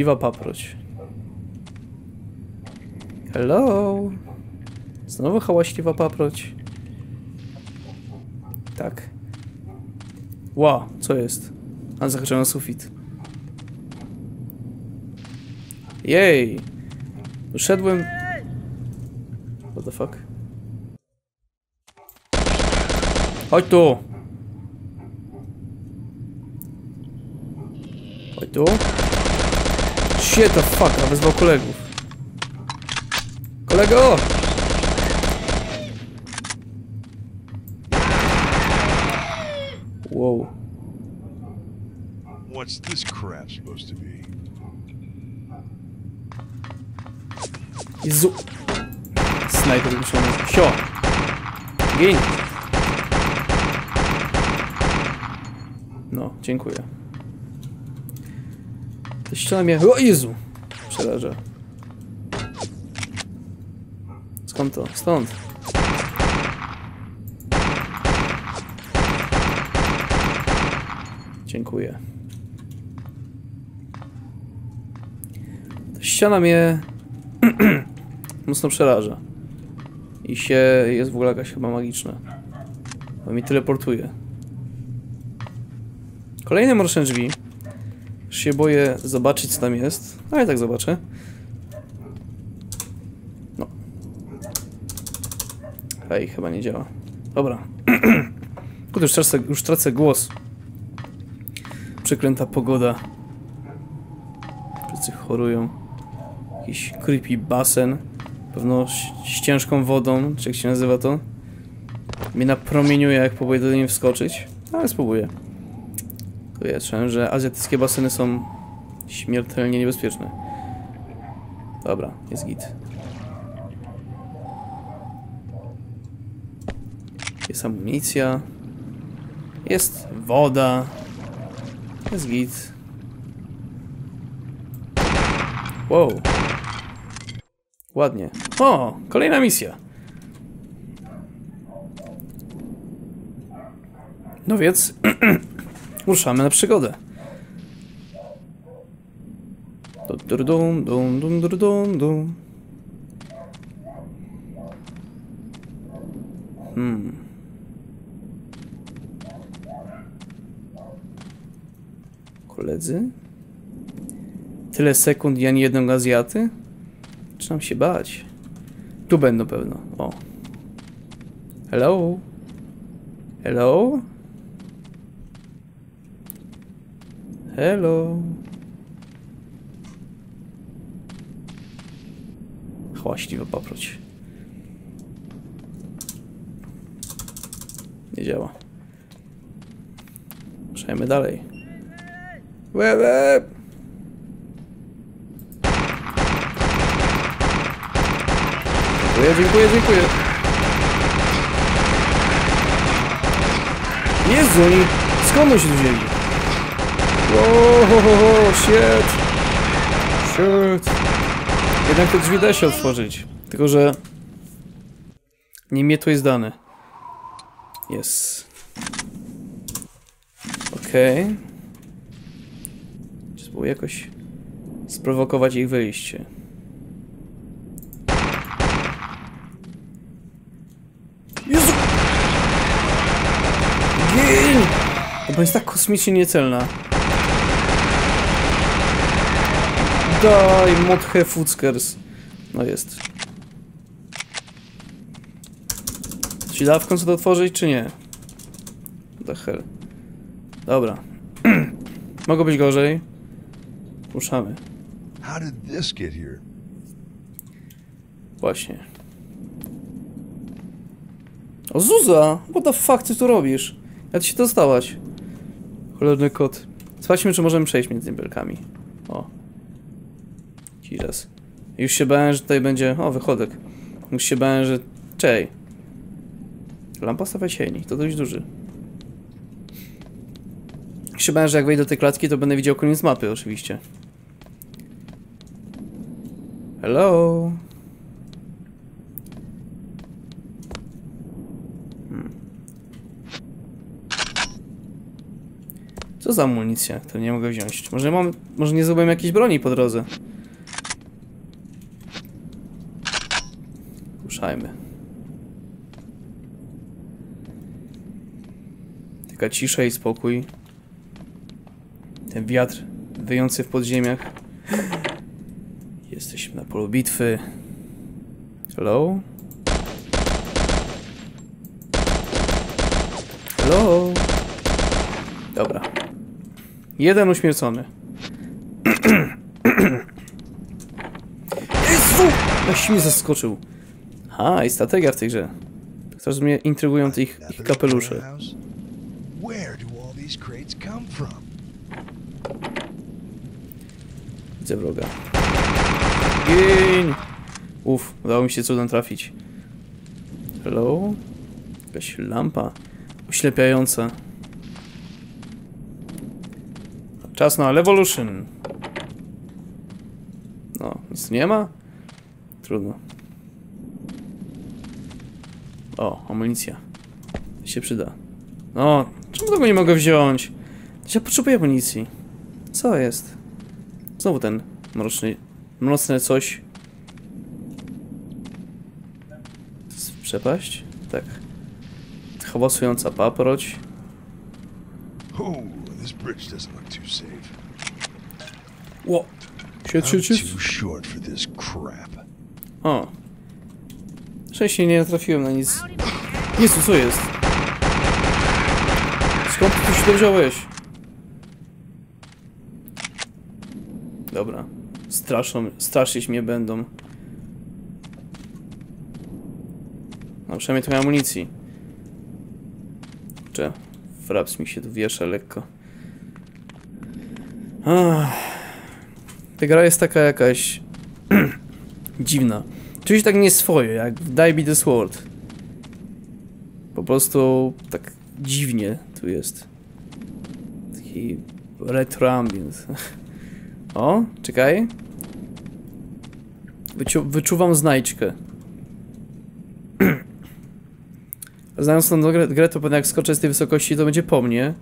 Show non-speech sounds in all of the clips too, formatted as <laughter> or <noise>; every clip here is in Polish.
Hałaśliwa paproć. Hello? Znowu hałaśliwa paproć. Tak. Ła, co jest? A zahaczyłem sufit. Jej! Szedłem... What the fuck? Chodź tu! Chodź tu. Shit the fuck, a wezwał kolegów. Kolego! Wow. What's this crap supposed to be? Jezu. Snajper myślony. Sio! Gin! No, dziękuję. Ściana mnie... O Jezu! Przeraża. Skąd to? Stąd. Dziękuję. Ta ściana mnie <clears throat> mocno przeraża. I się jest w ogóle jakaś chyba magiczna. Bo mi teleportuje. Kolejne mroczne drzwi. Się boję zobaczyć co tam jest. Ale tak zobaczę. No. Ej, chyba nie działa. Dobra. <clears throat> Kurde, już tracę, już tracę głos. Przeklęta pogoda. Wszyscy chorują. Jakiś creepy basen. Pewno z ciężką wodą, czy jak się nazywa to. Mnie napromieniuje, jak próbuję do niej wskoczyć. Ale spróbuję. To ja słyszałem, że azjatyckie baseny są śmiertelnie niebezpieczne. Dobra, jest git. Jest amunicja. Jest woda. Jest git. Wow. Ładnie. O, kolejna misja. No więc <clears throat> ruszamy na przygodę. Dum, dum, dum, dum, dum. Hmm. Koledzy? Tyle sekund i ani jednego Azjaty? Zaczynam się bać. Tu będą pewno. O. Hello? Hello? Hello? Chłaśliwa paproć. Nie działa. Przejmy dalej. Łeb, łeb. Dziękuję, dziękuję, dziękuję. Jezu. Skąd się tu wzięli? Wow, shit. Shit. Jednak te drzwi da się otworzyć. Tylko, że... Nie mnie to jest dane. Jest. Okej. Okay. Spróbuję jakoś sprowokować ich wyjście. Jezu! Gin! Bo jest tak kosmicznie niecelna. Daj, Mothe Fuckers. No jest. Czy da w końcu to otworzyć, czy nie? The hell. Dobra. <clears throat> Mogło być gorzej. Ruszamy. How did this get here? Właśnie. O Zuza! What the fuck ty tu robisz? Jak ty się dostałaś? Cholerny kot. Sprawdźmy, czy możemy przejść między belkami. O. Jesus. Już się bałem, że tutaj będzie... O, wychodek. Już się bałem, że... Czej. Lampa stawia cieni. To dość duży. Już się bałem, że jak wejdę do tej klatki, to będę widział koniec mapy, oczywiście. Hello? Co Co za amunicja, którą nie mogę wziąć? Może mam, może nie zdobyłem jakiejś broni po drodze? Ruszajmy. Taka cisza i spokój. Ten wiatr wyjący w podziemiach. Jesteśmy na polu bitwy. Hello? Hello? Dobra. Jeden uśmiercony. <clears throat> Jezu! Aś mnie zaskoczył. Ha, i strategia w tej grze. Też mnie intrygują te ich, ich kapelusze. Widzę wroga. Gień! Uff, udało mi się cudem trafić. Hello? Jakaś lampa oślepiająca. Czas na Revolution. No, nic nie ma? Trudno. O, amunicja. się przyda. No, czemu tego nie mogę wziąć? Ja potrzebuję amunicji. Co jest? Znowu ten mroczny, mroczne coś. Przepaść? Tak. Hałasująca paproć. Oh, this bridge doesn't look too safe. Ło! Siedź, siedź, siedź. O. Wcześniej nie trafiłem na nic. Jezu, co jest? Skąd ty się to wziąłeś? Dobra. Straszą, straszyć mnie będą. No przynajmniej trochę amunicji. Czy fraps mi się tu wiesza lekko. Ta gra jest taka jakaś <clears throat> dziwna. Czuć tak nie swoje, jak w Die Be The Sword. Po prostu tak dziwnie tu jest. Taki retro ambient. <laughs> O, czekaj. Wyciu wyczuwam znajdźkę. <clears throat> Znając tą grę, grę, to pewnie jak skoczę z tej wysokości, to będzie po mnie.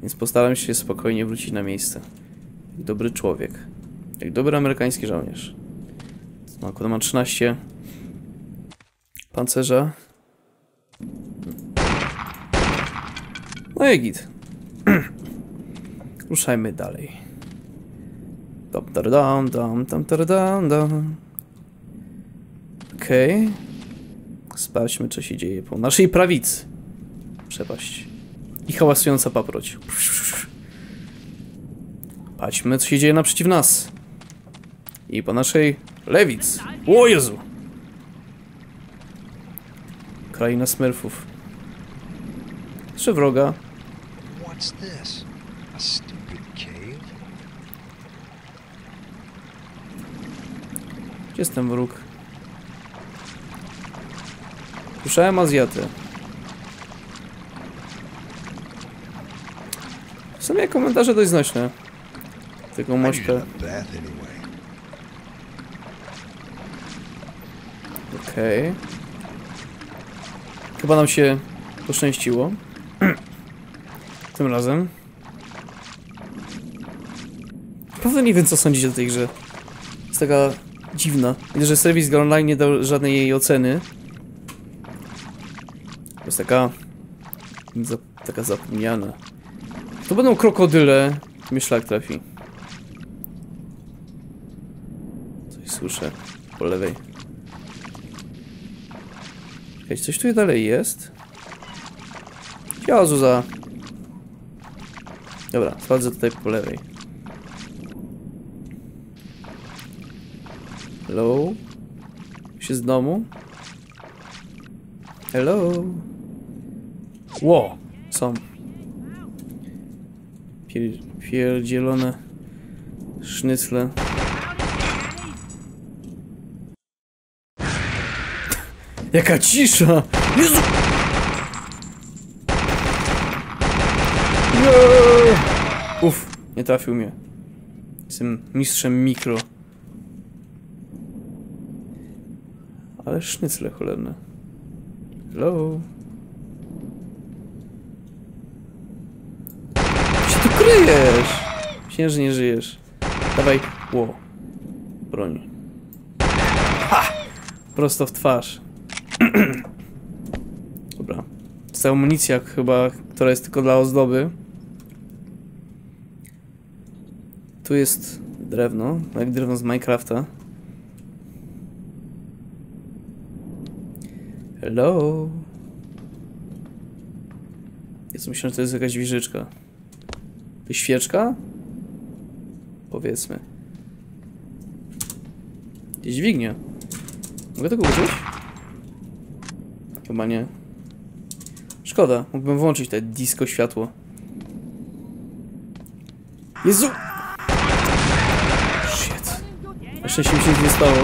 Więc postaram się spokojnie wrócić na miejsce. Dobry człowiek. Jak dobry amerykański żołnierz. Akurat mam 13 pancerza. No i git. <clears throat> Ruszajmy dalej. Dam, dam, dam, dam, dam, dam. Okej. Sprawdźmy, co się dzieje po naszej prawicy. Przepaść. I hałasująca paproć. Patrzmy, co się dzieje naprzeciw nas. I po naszej lewic. O Jezu! Kraina smurfów. Trzy wroga. What's this? A stupid cave? Gdzie jest ten wróg? Słyszałem Azjatę. W sumie komentarze dość znośne. Bath anyway. Okej. Chyba nam się poszczęściło. <clears throat> Tym razem. Naprawdę nie wiem, co sądzić o tej grze. Jest taka dziwna. Widzę, że serwis Gry Online nie dał żadnej jej oceny. Jest taka... Taka zapomniana. To będą krokodyle. Mnie szlak trafi. Coś słyszę po lewej. Czekaj, coś tu dalej jest? Ciao, Zuza. Dobra, sprawdzę tutaj po lewej. Hello? Jest z domu? Hello? Ło! Są. Pier pierdzielone sznycle. <laughs> Jaka cisza! Jezu! Nie! Trafił mnie. Jestem mistrzem mikro. Ale sznycle cholerne. Hello? Co się tu żyjesz! Myślałem, że nie żyjesz. Dawaj. Ło. Broń. Ha! Prosto w twarz. <clears throat> Dobra. Ta amunicja chyba, która jest tylko dla ozdoby. Tu jest drewno, jak drewno z Minecrafta. Hello. Jest myślę, że to jest jakaś wieżyczka. Świeczka? Powiedzmy. Dźwignia. Mogę tego użyć? Chyba nie. Szkoda, mógłbym włączyć te disco światło. Jezu! Szczęście mi się nic nie stało.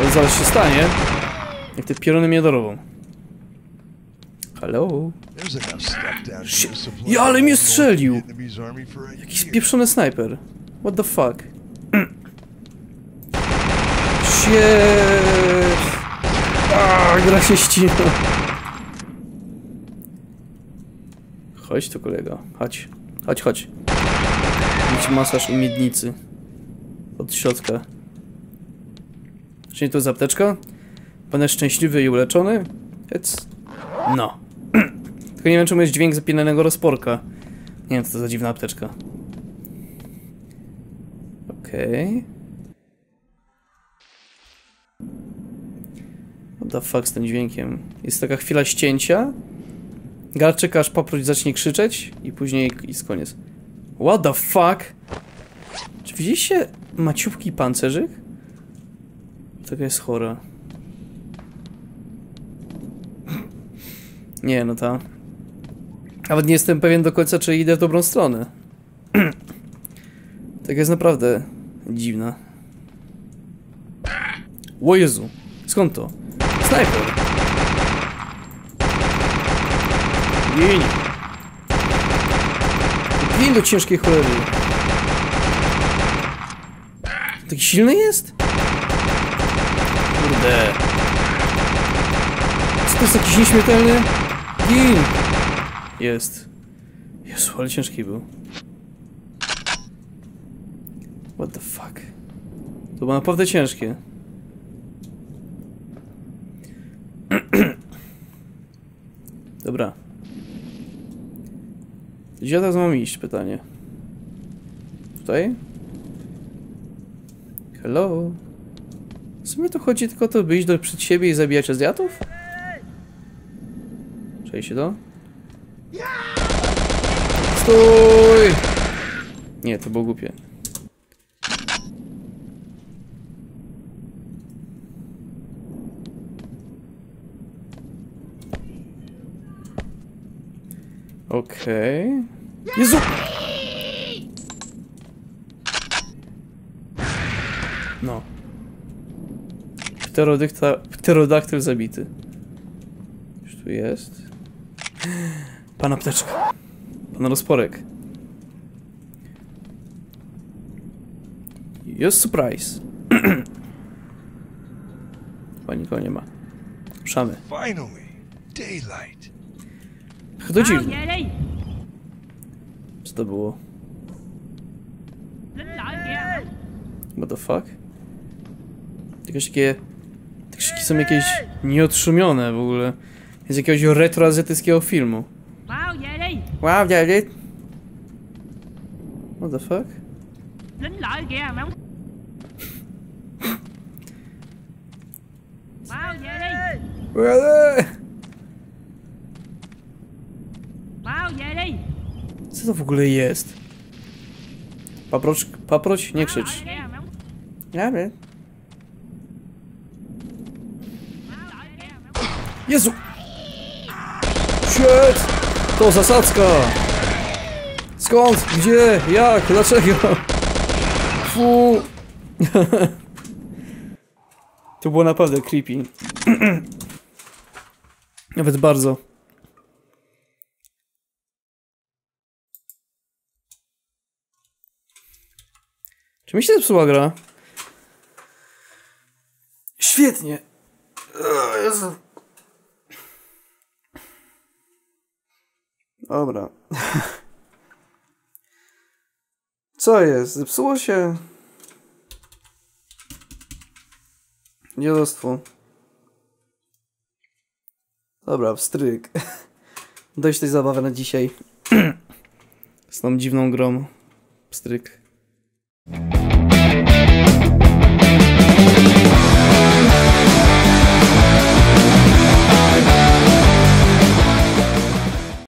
Ale zaraz się stanie. Jak te pioruny mnie dorową. Hello? Shit. Ja, ale mnie strzelił. Jakiś spieprzony snajper. What the fuck? <clears throat> Shit! A, gra się ścina. Chodź tu kolego, chodź. Chodź, chodź. Mieć masaż u miednicy. Od środka. Czyli to jest apteczka? Pan jest szczęśliwy i uleczony? It's... No. <clears throat> Tylko nie wiem czemu jest dźwięk zapinanego rozporka. Nie wiem co to za dziwna apteczka. Okej. What the fuck z tym dźwiękiem? Jest taka chwila ścięcia. Gal czeka aż paproć zacznie krzyczeć i później jest koniec. What the fuck? Czy widzieliście maciubki pancerzyk? Taka jest chora. Nie, no ta. Nawet nie jestem pewien do końca, czy idę w dobrą stronę. <clears throat> tak jest naprawdę dziwna. O Jezu, skąd to? Snajper! Gin! Gin do ciężkiej cholery. Taki silny jest? Kurde. Czy to jest jakiś nieśmiertelny? Gin! Jest. Jezu, ale ciężki był. What the fuck? To było naprawdę ciężkie. <clears throat> Dobra. Gdzie ja teraz mam iść? Pytanie. Tutaj? Hello? Sumie to chodzi tylko o to, by iść do przed siebie i zabijać Azjatów? Czujecie to? Stój! Nie, to było głupie. Okej. Jezu! No. Pterodykta, pterodaktyl zabity. Już tu jest. Pan apteczka. Pan rozporek. Jest surprise. <clears throat> Chyba nikogo nie ma. Ruszamy. Finally, daylight. Ach, To Bao dziwne. về đi Co to było? What the fuck? Jakieś takie... Są jakieś nieotrzumione w ogóle. Z jakiegoś retroazjatyckiego filmu. Về đi Wow, daddy. What the fuck? Well, Bao về đi Co to w ogóle jest? Paproć, paproć, nie krzycz. Ja wiem. Jezu! Shit! To zasadzka! Skąd? Gdzie? Jak? Dlaczego? Fu! <laughs> to było naprawdę creepy. <clears throat> Nawet bardzo. Czy mi się zepsuła gra? Świetnie. Jezu. Dobra. Co jest? Zepsuło się? Dziadostwo. Dobra, wstryk. <laughs> Dość tej zabawy na dzisiaj. <clears throat> Z tą dziwną grą. Pstryk.